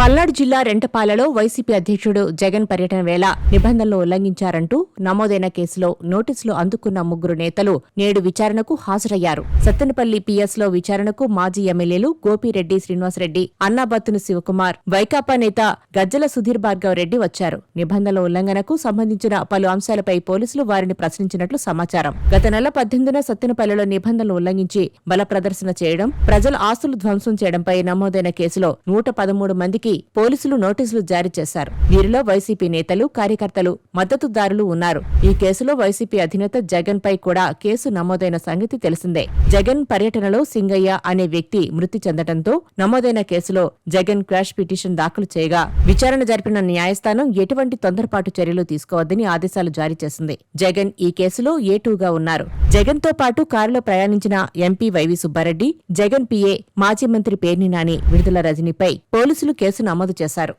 పల్నాడు జిల్లా రెంటపాలలో వైసీపీ అధ్యక్షుడు జగన్ పర్యటన వేళ నిబంధనలు ఉల్లంఘించారంటూ నమోదైన కేసులో నోటీసులు అందుకున్న ముగ్గురు నేతలు నేడు విచారణకు హాజరయ్యారు. సత్తెనపల్లి పిఎస్లో విచారణకు మాజీ ఎమ్మెల్యేలు గోపిరెడ్డి శ్రీనివాసరెడ్డి అన్నాబత్తును శివకుమార్ వైకాపా నేత గజ్జల సుధీర్ భార్గవ్ రెడ్డి వచ్చారు. నిబంధనల ఉల్లంఘనకు సంబంధించిన పలు అంశాలపై పోలీసులు వారిని ప్రశ్నించినట్లు సమాచారం. గత నెల పద్దెనిమిదిన సత్తెనపల్లిలో నిబంధనలు ఉల్లంఘించి బల ప్రదర్శన చేయడం ప్రజల ఆస్తులు ధ్వంసం చేయడంపై నమోదైన కేసులో నూట పదమూడు మందికి పోలీసులు నోటీసులు జారీ చేశారు. వీరిలో వైసీపీ నేతలు కార్యకర్తలు మద్దతుదారులు ఉన్నారు. ఈ కేసులో వైసీపీ అధినేత జగన్ పై కూడా కేసు నమోదైన సంగతి తెలిసిందే. జగన్ పర్యటనలో సింగయ్య అనే వ్యక్తి మృతి చెందడంతో నమోదైన కేసులో జగన్ క్రాష్ పిటిషన్ దాఖలు చేయగా విచారణ జరిపిన న్యాయస్థానం ఎటువంటి తొందరపాటు చర్యలు తీసుకోవద్దని ఆదేశాలు జారీ చేసింది. జగన్ ఈ కేసులో ఏటూగా ఉన్నారు? జగన్తో పాటు కారులో ప్రయాణించిన MP Y V Subbareddy Jagan PA మాజీ మంత్రి పేర్ని నాని విడుదల రజనీపై పోలీసులు కేసు నమోదు చేశారు.